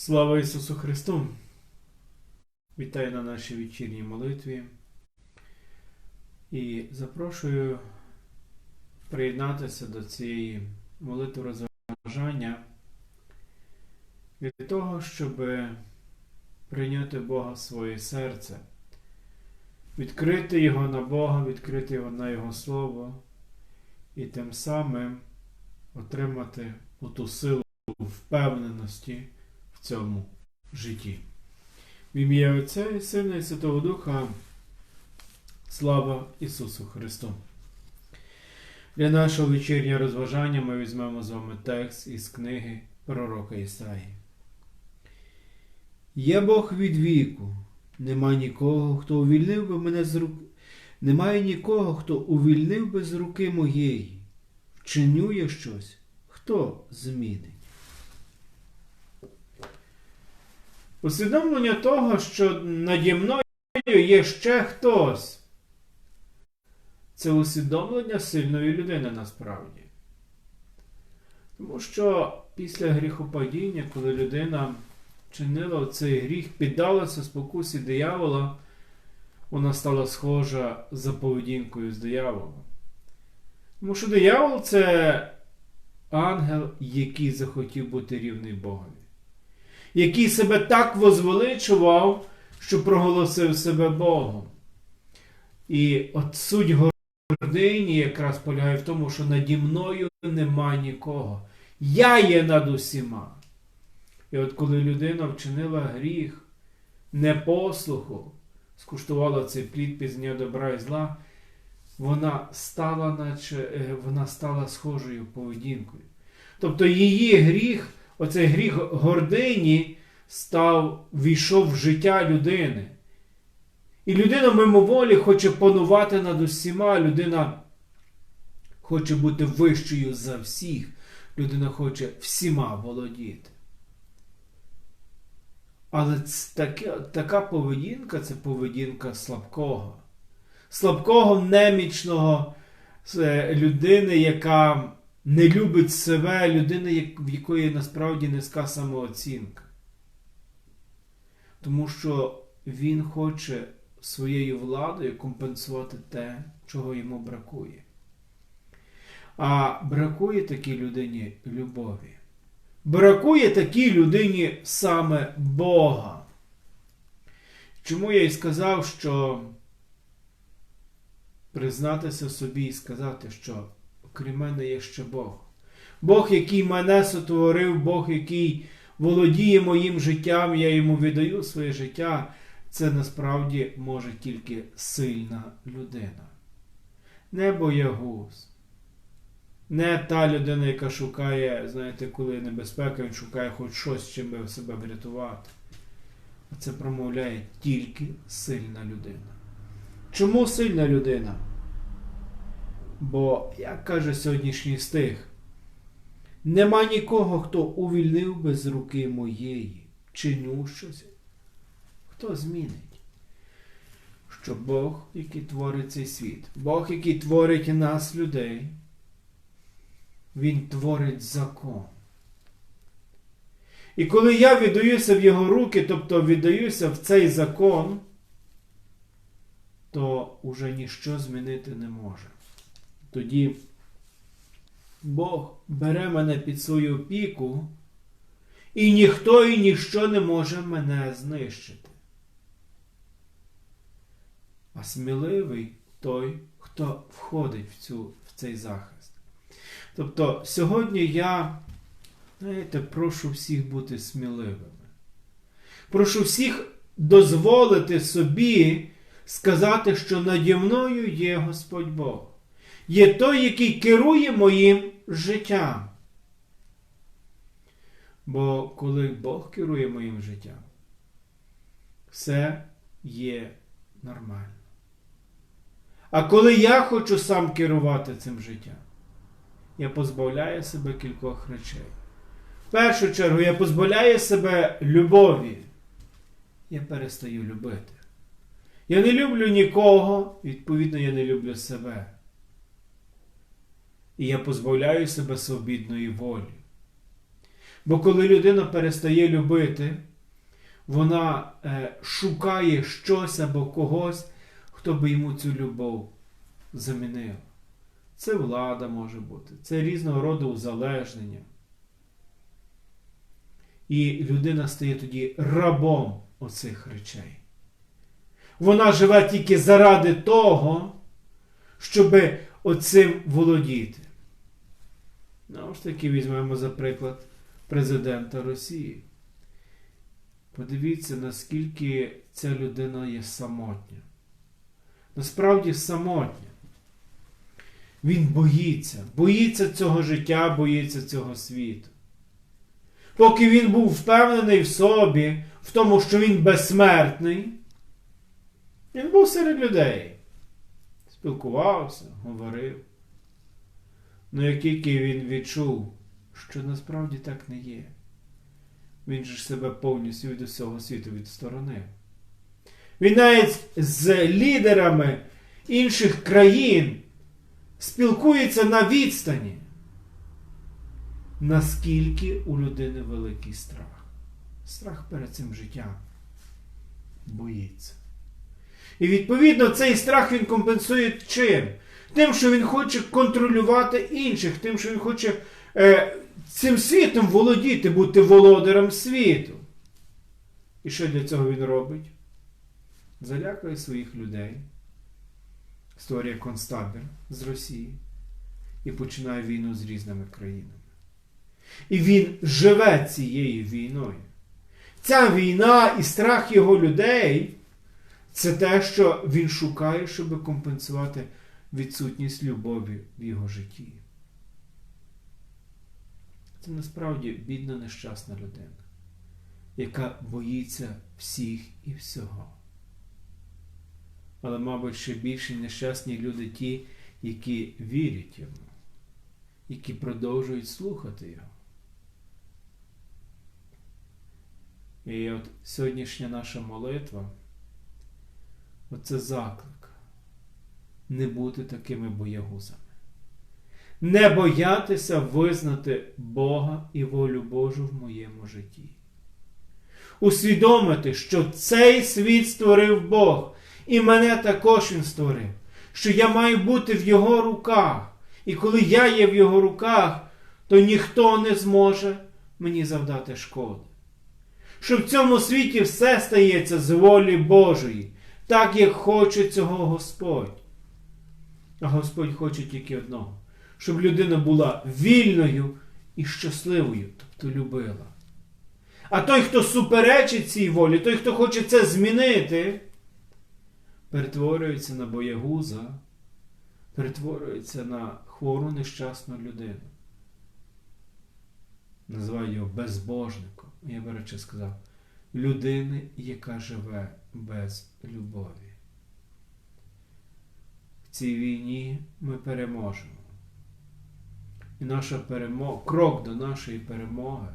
Слава Ісусу Христу! Вітаю на нашій вечірній молитві і запрошую приєднатися до цієї молитви розважання від того, щоб прийняти Бога в своє серце, відкрити Його на Бога, відкрити Його на Його Слово і тим самим отримати ту силу впевненості цьому житті. В ім'я Отця і Сина і Святого Духа. Слава Ісусу Христу! Для нашого вечірнього розважання ми візьмемо з вами текст із книги Пророка Ісаї. Є Бог від віку, нема нікого, хто увільнив би мене з рук. Немає нікого, хто увільнив би з руки моєї. Вчиню я щось, хто змінить? Усвідомлення того, що наді мною є ще хтось. Це усвідомлення сильної людини насправді. Тому що після гріхопадіння, коли людина чинила цей гріх, піддалася спокусі диявола, вона стала схожа за поведінкою з дияволом. Тому що диявол це ангел, який захотів бути рівний Богові який себе так возвеличував, що проголосив себе Богом. І от суть гордині якраз полягає в тому, що наді мною нема нікого. Я є над усіма. І от коли людина вчинила гріх, непослуху, скуштувала цей плід пізнання добра і зла, вона стала, наче, е, вона стала схожою поведінкою. Тобто її гріх оцей гріх гордині став, війшов в життя людини. І людина мимоволі хоче панувати над усіма, людина хоче бути вищою за всіх, людина хоче всіма володіти. Але таке, така поведінка це поведінка слабкого, слабкого, немічного людини, яка не любить себе людина, в якої насправді низька самооцінка. Тому що він хоче своєю владою компенсувати те, чого йому бракує. А бракує такій людині любові. Бракує такій людині саме Бога. Чому я і сказав, що признатися собі і сказати, що крім мене є ще Бог. Бог, який мене сотворив, Бог, який володіє моїм життям, я йому віддаю своє життя, це насправді може тільки сильна людина. Не боягуз. Не та людина, яка шукає, знаєте, коли небезпека, він шукає хоч щось, чим би себе врятувати. А це промовляє тільки сильна людина. Чому сильна людина? Бо, як каже сьогоднішній стих, нема нікого, хто увільнив би з руки моєї, чиню щось. Хто змінить? Що Бог, який творить цей світ, Бог, який творить нас, людей, Він творить закон. І коли я віддаюся в Його руки, тобто віддаюся в цей закон, то уже ніщо змінити не може тоді Бог бере мене під свою опіку, і ніхто і ніщо не може мене знищити. А сміливий той, хто входить в, цю, в цей захист. Тобто, сьогодні я, знаєте, прошу всіх бути сміливими. Прошу всіх дозволити собі сказати, що наді мною є Господь Бог є той, який керує моїм життям. Бо коли Бог керує моїм життям, все є нормально. А коли я хочу сам керувати цим життям, я позбавляю себе кількох речей. В першу чергу, я позбавляю себе любові. Я перестаю любити. Я не люблю нікого, відповідно, я не люблю себе і я позбавляю себе свобідної волі. Бо коли людина перестає любити, вона е, шукає щось або когось, хто би йому цю любов замінив. Це влада може бути, це різного роду узалежнення. І людина стає тоді рабом оцих речей. Вона живе тільки заради того, щоб оцим володіти. Ну ж таки візьмемо за приклад президента Росії. Подивіться, наскільки ця людина є самотня. Насправді самотня. Він боїться, боїться цього життя, боїться цього світу. Поки він був впевнений в собі, в тому, що він безсмертний, він був серед людей. Спілкувався, говорив. Ну як тільки він відчув, що насправді так не є, він же ж себе повністю від усього світу відсторонив. Він навіть з лідерами інших країн спілкується на відстані. Наскільки у людини великий страх? Страх перед цим життям. Боїться. І відповідно цей страх він компенсує чим? Тим, що він хоче контролювати інших, тим, що він хоче е, цим світом володіти, бути володарем світу. І що для цього він робить? Залякує своїх людей, створює концтабір з Росії і починає війну з різними країнами. І він живе цією війною. Ця війна і страх його людей це те, що він шукає, щоб компенсувати відсутність любові в його житті. Це насправді бідна нещасна людина, яка боїться всіх і всього. Але, мабуть, ще більше нещасні люди ті, які вірять йому, які продовжують слухати його. І от сьогоднішня наша молитва оце заклик не бути такими боягузами. Не боятися визнати Бога і волю Божу в моєму житті. Усвідомити, що цей світ створив Бог, і мене також Він створив, що я маю бути в Його руках. І коли я є в Його руках, то ніхто не зможе мені завдати шкоди. Що в цьому світі все стається з волі Божої, так як хоче цього Господь. А Господь хоче тільки одного, щоб людина була вільною і щасливою, тобто любила. А той, хто суперечить цій волі, той, хто хоче це змінити, перетворюється на боягуза, перетворюється на хвору нещасну людину. Називаю його безбожником. Я би речі сказав, людини, яка живе без любові. Цій війні ми переможемо. І наша перемога, крок до нашої перемоги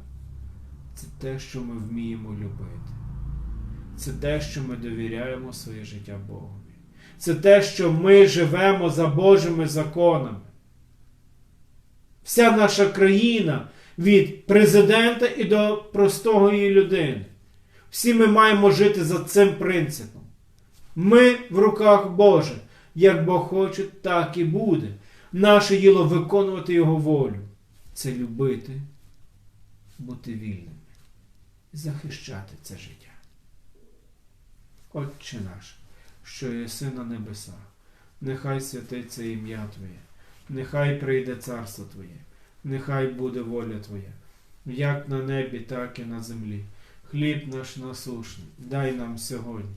це те, що ми вміємо любити. Це те, що ми довіряємо своє життя Богові. Це те, що ми живемо за Божими законами. Вся наша країна від президента і до простої людини. Всі ми маємо жити за цим принципом. Ми в руках Божих. Як Бог хоче, так і буде. Наше діло виконувати Його волю. Це любити, бути вільними захищати це життя. Отче наш, що єси на небесах, нехай святиться ім'я Твоє, нехай прийде царство Твоє, нехай буде воля Твоя, як на небі, так і на землі. Хліб наш насушний, дай нам сьогодні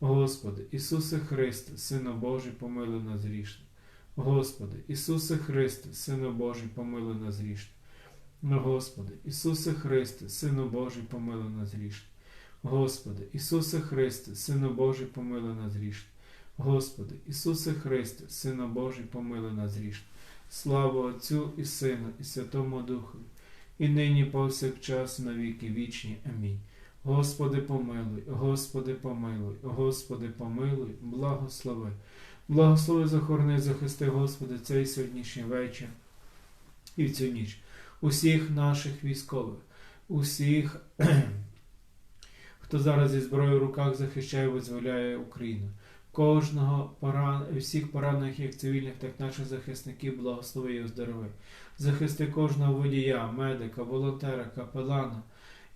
Господи, Ісусе Христе, Сину Божий, помилуй нас грішне. Господи, Ісусе Христе, Сину Божий, помилуй нас грішне. Ну, Господи, Ісусе Христе, Сину Божий, помилуй нас грішних. Господи, Ісусе Христе, Сину Божий, помилуй нас грішних. Господи, Ісусе Христе, Сину Божий, помилуй нас грішних. Слава Отцю і Сину, і Святому Духу, і нині повсякчас на віки вічні. Амінь. Господи, помилуй, Господи, помилуй, Господи, помилуй, благослови. Благослови, захорони, захисти, Господи, цей сьогоднішній вечір і в цю ніч. Усіх наших військових, усіх, хто зараз зі зброєю в руках захищає визволяє Україну. Кожного поран... всіх поранених, як цивільних, так наших захисників, благослови і оздорови. Захисти кожного водія, медика, волонтера, капелана,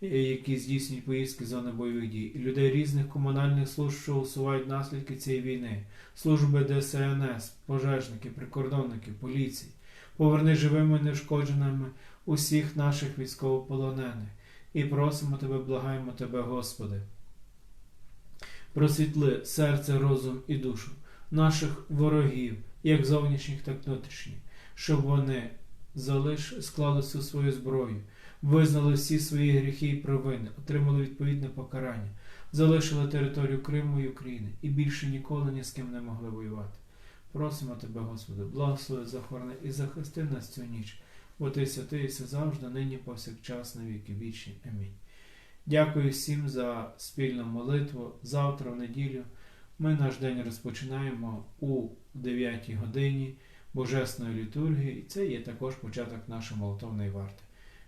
які здійснюють поїздки зони бойових дій, людей різних комунальних служб, що усувають наслідки цієї війни, служби ДСНС, пожежники, прикордонники, поліції. Поверни живими і неушкодженими усіх наших військовополонених і просимо Тебе, благаємо Тебе, Господи. Просвітли серце, розум і душу наших ворогів, як зовнішніх, так внутрішніх, щоб вони залиш... склали всю свою зброю, визнали всі свої гріхи і провини, отримали відповідне покарання, залишили територію Криму і України і більше ніколи ні з ким не могли воювати. Просимо Тебе, Господи, благослови, захорони і захисти нас цю ніч, бо Ти святий все завжди, нині повсякчас на віки вічні. Амінь. Дякую всім за спільну молитву. Завтра, в неділю, ми наш день розпочинаємо у 9 годині Божесної літургії, і це є також початок нашої молитовної варти.